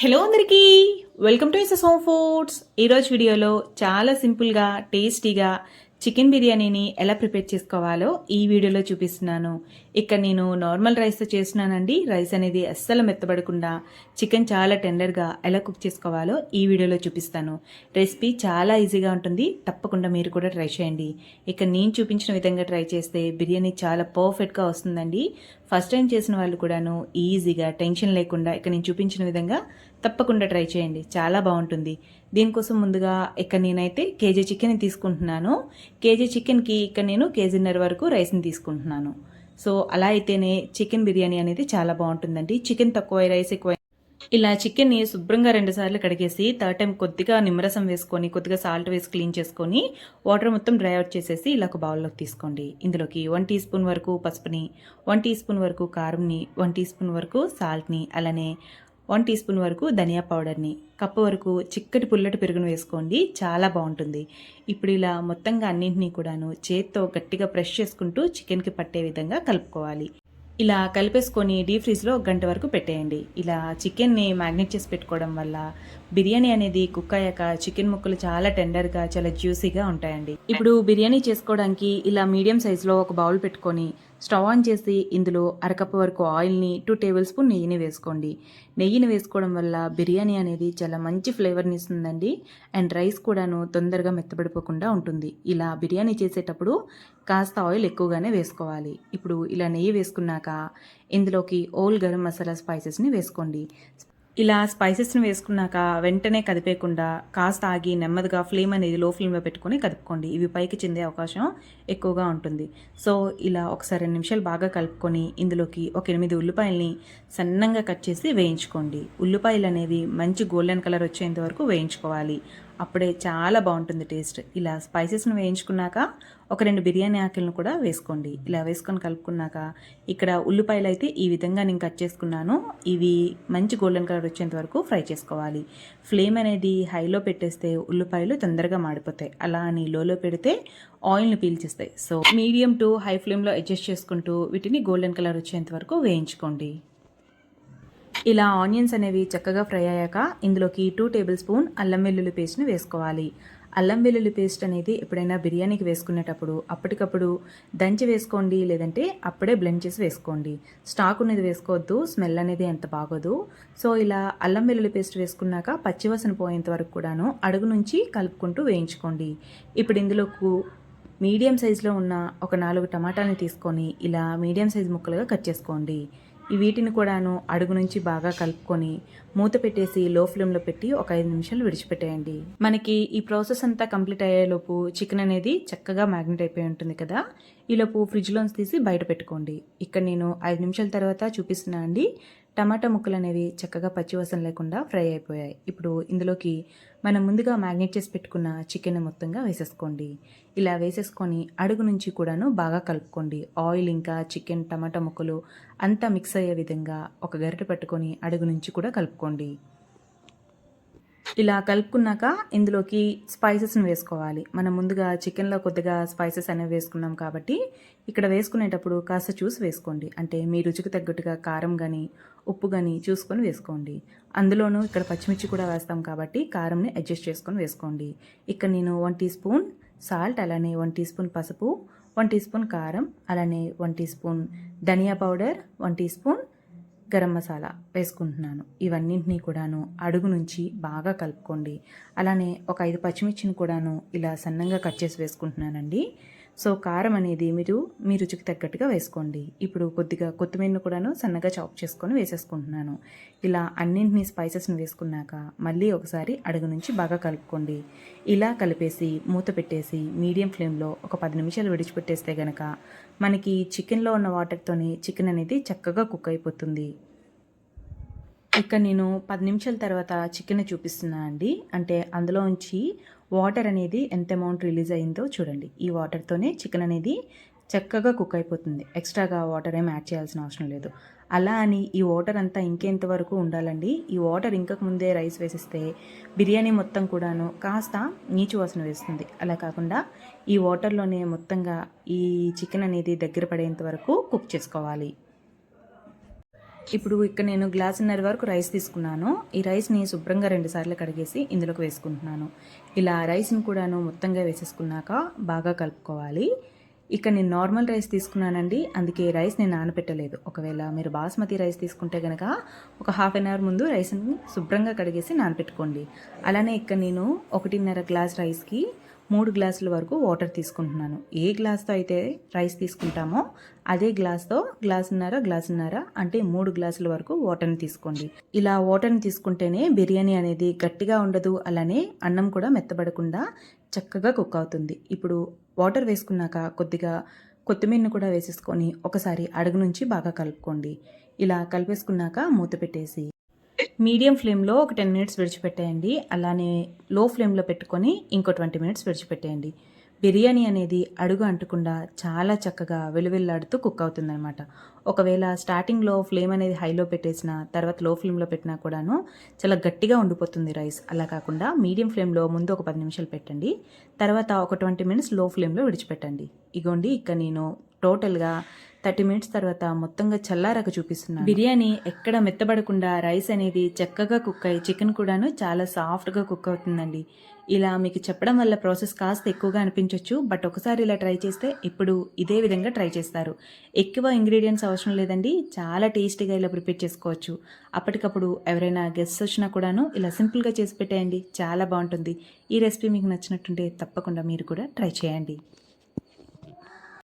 Hello అందరికీ. Welcome to SS home foods ఈరోజు వీడియోలో చాలా సింపుల్గా టేస్టీగా చికెన్ బిర్యానీని ఎలా ప్రిపేర్ చేసుకోవాలో ఈ వీడియోలో చూపిస్తున్నాను. ఇక్కడ నేను నార్మల్ రైస్తో చేస్తున్నానండి. రైస్ అనేది అస్సలు మెత్తబడకుండా చికెన్ చాలా టెండర్గా ఎలా కుక్ చేసుకోవాలో ఈ వీడియోలో చూపిస్తాను. రెసిపీ చాలా ఈజీగా ఉంటుంది. తప్పకుండా మీరు కూడా ట్రై చేయండి. ఇక్కడ నేను చూపించిన విధంగా ట్రై చేస్తే బిర్యానీ చాలా పర్ఫెక్ట్గా వస్తుందండి. ఫస్ట్ టైం చేసిన వాళ్ళు కూడాను ఈజీగా టెన్షన్ లేకుండా ఇక్కడ నేను చూపించిన విధంగా తప్పకుండా ట్రై చేయండి. చాలా బాగుంటుంది. దీనికోసం ముందుగా ఇక్కడ నేనైతే కేజీ చికెన్ తీసుకుంటున్నాను. కేజీ చికెన్కి ఇక్కడ నేను కేజీన్నర వరకు రైస్ని తీసుకుంటున్నాను. సో అలా అయితేనే చికెన్ బిర్యానీ అనేది చాలా బాగుంటుందండి. చికెన్ తక్కువ రైస్ ఎక్కువ ఇలా చికెన్ని శుభ్రంగా రెండు సార్లు కడిగేసి థర్డ్ టైం కొద్దిగా నిమ్మరసం వేసుకొని కొద్దిగా సాల్ట్ వేసి క్లీన్ చేసుకొని వాటర్ మొత్తం డ్రై అవుట్ చేసేసి ఇలా ఒక బౌల్లోకి తీసుకోండి. ఇందులోకి వన్ టీ స్పూన్ వరకు పసుపుని వన్ టీ స్పూన్ వరకు కారంని వన్ టీ స్పూన్ వరకు సాల్ట్ని అలానే వన్ టీ స్పూన్ వరకు ధనియా పౌడర్ని. కప్పు వరకు చిక్కటి పుల్లటి పెరుగును వేసుకోండి. చాలా బాగుంటుంది. ఇప్పుడు ఇలా మొత్తంగా అన్నింటినీ కూడాను చేత్తో గట్టిగా ప్రెష్ చేసుకుంటూ చికెన్కి పట్టే విధంగా కలుపుకోవాలి. ఇలా కలిపేసుకొని డీప్ ఫ్రీజ్లో ఒక గంట వరకు పెట్టేయండి. ఇలా చికెన్ని మ్యాగ్నెట్ చేసి పెట్టుకోవడం వల్ల బిర్యానీ అనేది కుక్ అయ్యాక చికెన్ ముక్కలు చాలా టెండర్గా చాలా జ్యూసీగా ఉంటాయండి. ఇప్పుడు బిర్యానీ చేసుకోవడానికి ఇలా మీడియం సైజులో ఒక బౌల్ పెట్టుకొని స్టవ్ ఆన్ చేసి ఇందులో అరకప్పు వరకు ఆయిల్ని టూ టేబుల్ స్పూన్ నెయ్యిని వేసుకోండి. నెయ్యిని వేసుకోవడం వల్ల బిర్యానీ అనేది చాలా మంచి ఫ్లేవర్ని ఇస్తుందండి. అండ్ రైస్ కూడాను తొందరగా మెత్తబడిపోకుండా ఉంటుంది. ఇలా బిర్యానీ చేసేటప్పుడు కాస్త ఆయిల్ ఎక్కువగానే వేసుకోవాలి. ఇప్పుడు ఇలా నెయ్యి వేసుకున్నాక ఇందులోకి ఓల్ గరం మసాలా స్పైసెస్ని వేసుకోండి. ఇలా స్పైసెస్ని వేసుకున్నాక వెంటనే కదిపేయకుండా కాస్త ఆగి నెమ్మదిగా ఫ్లేమ్ అనేది లో ఫ్లేమ్లో పెట్టుకొని కదుపుకోండి. ఇవి పైకి చెందే అవకాశం ఎక్కువగా ఉంటుంది. సో ఇలా ఒకసారి రెండు నిమిషాలు బాగా కలుపుకొని ఇందులోకి ఒక ఎనిమిది ఉల్లిపాయల్ని సన్నంగా కట్ చేసి వేయించుకోండి. ఉల్లిపాయలు అనేవి మంచి గోల్డెన్ కలర్ వచ్చేంత వరకు వేయించుకోవాలి. అప్పుడే చాలా బాగుంటుంది టేస్ట్. ఇలా స్పైసెస్ను వేయించుకున్నాక ఒక రెండు బిర్యానీ ఆకులను కూడా వేసుకోండి. ఇలా వేసుకొని కలుపుకున్నాక ఇక్కడ ఉల్లిపాయలు అయితే ఈ విధంగా నేను కట్ చేసుకున్నాను. ఇవి మంచి గోల్డెన్ కలర్ వచ్చేంత వరకు ఫ్రై చేసుకోవాలి. ఫ్లేమ్ అనేది హైలో పెట్టేస్తే ఉల్లిపాయలు తొందరగా మాడిపోతాయి. అలా అని లోలో పెడితే ఆయిల్ని పీల్చేస్తాయి. సో మీడియం టు హై ఫ్లేమ్లో అడ్జస్ట్ చేసుకుంటూ వీటిని గోల్డెన్ కలర్ వచ్చేంత వరకు వేయించుకోండి. ఇలా ఆనియన్స్ అనేవి చక్కగా ఫ్రై అయ్యాక ఇందులోకి టూ టేబుల్ స్పూన్ అల్లం వెల్లుల్లి పేస్ట్ని వేసుకోవాలి. అల్లం వెల్లుల్లి పేస్ట్ అనేది ఎప్పుడైనా బిర్యానీకి వేసుకునేటప్పుడు అప్పటికప్పుడు దంచి వేసుకోండి లేదంటే అప్పుడే బ్లెండ్ చేసి వేసుకోండి. స్టాక్ ఉన్నది వేసుకోవద్దు స్మెల్ అనేది ఎంత బాగోదు. సో ఇలా అల్లం వెల్లుల్లి పేస్ట్ వేసుకున్నాక పచ్చివసన పోయేంత వరకు కూడాను అడుగు నుంచి కలుపుకుంటూ వేయించుకోండి. ఇప్పుడు ఇందులోకు మీడియం సైజులో ఉన్న ఒక నాలుగు టమాటాని తీసుకొని ఇలా మీడియం సైజ్ ముక్కలుగా కట్ చేసుకోండి. వీటిని కూడాను అడుగు నుంచి బాగా కలుపుకొని మూత పెట్టేసి లో ఫ్లేమ్లో పెట్టి ఒక ఐదు నిమిషాలు విడిచిపెట్టేయండి. మనకి ఈ ప్రాసెస్ అంతా కంప్లీట్ అయ్యేలోపు చికెన్ అనేది చక్కగా మ్యాగ్నెట్ అయిపోయి ఉంటుంది కదా? ఈలోపు ఫ్రిడ్జ్లోంచి తీసి బయట పెట్టుకోండి. ఇక్కడ నేను ఐదు నిమిషాల తర్వాత చూపిస్తున్నా అండి. టమాటా ముక్కలు అనేవి చక్కగా పచ్చివాసన లేకుండా ఫ్రై అయిపోయాయి. ఇప్పుడు ఇందులోకి మనం ముందుగా మ్యాగ్నేట్ చేసి పెట్టుకున్న చికెన్ మొత్తంగా వేసేసుకోండి. ఇలా వేసేసుకొని అడుగు నుంచి కూడాను బాగా కలుపుకోండి. ఆయిల్ ఇంకా చికెన్ టమాటా ముక్కలు అంతా మిక్స్ అయ్యే విధంగా ఒక గరిటె పట్టుకొని అడుగు నుంచి కూడా కలుపుకోండి. ఇలా కలుపుకున్నాక ఇందులోకి స్పైసెస్ని వేసుకోవాలి. మనం ముందుగా చికెన్లో కొద్దిగా స్పైసెస్ అనేవి వేసుకున్నాం కాబట్టి ఇక్కడ వేసుకునేటప్పుడు కాస్త చూసి వేసుకోండి. అంటే మీ రుచికి తగ్గట్టుగా కారం కానీ ఉప్పు కానీ చూసుకొని వేసుకోండి. అందులోనూ ఇక్కడ పచ్చిమిర్చి కూడా వేస్తాం కాబట్టి కారంని అడ్జస్ట్ చేసుకొని వేసుకోండి. ఇక్కడ నేను వన్ టీ స్పూన్ సాల్ట్ అలానే వన్ టీ స్పూన్ పసుపు వన్ టీ స్పూన్ కారం అలానే వన్ టీ స్పూన్ ధనియా powder one teaspoon garam masala వేసుకుంటున్నాను. ఇవన్నింటినీ కూడాను అడుగు నుంచి బాగా కలుపుకోండి. అలానే ఒక ఐదు పచ్చిమిర్చిని కూడాను ఇలా సన్నంగా కట్ చేసి వేసుకుంటున్నానండి. సో కారం అనేది మీరు మీ రుచికి తగ్గట్టుగా వేసుకోండి. ఇప్పుడు కొద్దిగా కొత్తిమీరను కూడాను సన్నగా చాప్ చేసుకొని వేసేసుకుంటున్నాను. ఇలా అన్నింటినీ స్పైసెస్ని వేసుకున్నాక మళ్ళీ ఒకసారి అడుగు నుంచి బాగా కలుపుకోండి. ఇలా కలిపేసి మూత పెట్టేసి మీడియం ఫ్లేమ్లో ఒక పది నిమిషాలు విడిచిపెట్టేస్తే గనక మనకి చికెన్లో ఉన్న వాటర్తోనే చికెన్ అనేది చక్కగా కుక్ అయిపోతుంది. ఇక్కడ నేను పది నిమిషాల తర్వాత చికెన్ చూపిస్తున్నా అండి. అంటే అందులో ఉంచి వాటర్ అనేది ఎంత అమౌంట్ రిలీజ్ అయిందో చూడండి. ఈ వాటర్తోనే చికెన్ అనేది చక్కగా కుక్ అయిపోతుంది. ఎక్స్ట్రాగా వాటర్ ఏం యాడ్ చేయాల్సిన అవసరం లేదు. అలా అని ఈ వాటర్ అంతా ఇంకెంత వరకు ఉండాలండి? ఈ వాటర్ ఇంకకు ముందే రైస్ వేసిస్తే బిర్యానీ మొత్తం కూడాను కాస్త నీచు వాసన వేస్తుంది. అలా కాకుండా ఈ వాటర్లోనే మొత్తంగా ఈ చికెన్ అనేది దగ్గర పడేంత వరకు కుక్ చేసుకోవాలి. ఇప్పుడు ఇక్కడ నేను గ్లాసున్నర వరకు రైస్ తీసుకున్నాను. ఈ రైస్ని శుభ్రంగా రెండు సార్లు కడిగేసి ఇందులోకి వేసుకుంటున్నాను. ఇలా రైస్ని కూడాను మొత్తంగా వేసేసుకున్నాక బాగా కలుపుకోవాలి. ఇక్కడ నేను నార్మల్ రైస్ తీసుకున్నానండి. అందుకే రైస్ నేను నానబెట్టలేదు ఒకవేళ మీరు బాస్మతి రైస్ తీసుకుంటే కనుక ఒక హాఫ్ అన్ అవర్ ముందు రైస్ని శుభ్రంగా కడిగేసి నానపెట్టుకోండి. అలానే ఇక్కడ నేను ఒకటిన్నర గ్లాస్ రైస్కి మూడు గ్లాసుల వరకు వాటర్ తీసుకుంటున్నాను. ఏ గ్లాస్తో అయితే రైస్ తీసుకుంటామో అదే గ్లాస్తో గ్లాసున్నర గ్లాసున్నర అంటే మూడు గ్లాసుల వరకు వాటర్ని తీసుకోండి. ఇలా వాటర్ని తీసుకుంటేనే బిర్యానీ అనేది గట్టిగా ఉండదు. అలానే అన్నం కూడా మెత్తబడకుండా చక్కగా కుక్ అవుతుంది. ఇప్పుడు వాటర్ వేసుకున్నాక కొద్దిగా కొత్తిమీరను కూడా వేసేసుకొని ఒకసారి అడుగు నుంచి బాగా కలుపుకోండి. ఇలా కలిపేసుకున్నాక మూత పెట్టేసి మీడియం ఫ్లేమ్లో ఒక టెన్ మినిట్స్ విడిచిపెట్టేయండి. అలానే లో ఫ్లేమ్లో పెట్టుకొని ఇంకో ట్వంటీ మినిట్స్ విడిచిపెట్టేయండి. బిర్యానీ అనేది అడుగు అంటకుండా చాలా చక్కగా వెలువెల్లాడుతూ కుక్ అవుతుందనమాట ఒకవేళ స్టార్టింగ్లో ఫ్లేమ్ అనేది హైలో పెట్టేసిన తర్వాత లో ఫ్లేమ్లో పెట్టినా కూడాను చాలా గట్టిగా ఉండిపోతుంది రైస్. అలా కాకుండా మీడియం ఫ్లేమ్లో ముందు ఒక పది నిమిషాలు పెట్టండి. తర్వాత ఒక ట్వంటీ మినిట్స్లో ఫ్లేమ్లో విడిచిపెట్టండి. ఇగోండి ఇక నేను టోటల్గా థర్టీ మినిట్స్ తర్వాత మొత్తంగా చల్లారాక చూపిస్తున్నాను. బిర్యానీ ఎక్కడ మెత్తబడకుండా రైస్ అనేది చక్కగా కుక్ అయ్యి చికెన్ కూడాను చాలా సాఫ్ట్గా కుక్ అవుతుందండి. ఇలా మీకు చెప్పడం వల్ల ప్రాసెస్ కాస్త ఎక్కువగా అనిపించవచ్చు బట్ ఒకసారి ఇలా ట్రై చేస్తే ఇప్పుడు ఇదే విధంగా ట్రై చేస్తారు. ఎక్కువ ఇంగ్రీడియంట్స్ అవసరం లేదండి చాలా టేస్టీగా ఇలా ప్రిపేర్ చేసుకోవచ్చు. అప్పటికప్పుడు ఎవరైనా గెస్ట్స్ వచ్చినా కూడాను ఇలా సింపుల్గా చేసి పెట్టేయండి చాలా బాగుంటుంది. ఈ రెసిపీ మీకు నచ్చినట్టుంటే తప్పకుండా మీరు కూడా ట్రై చేయండి.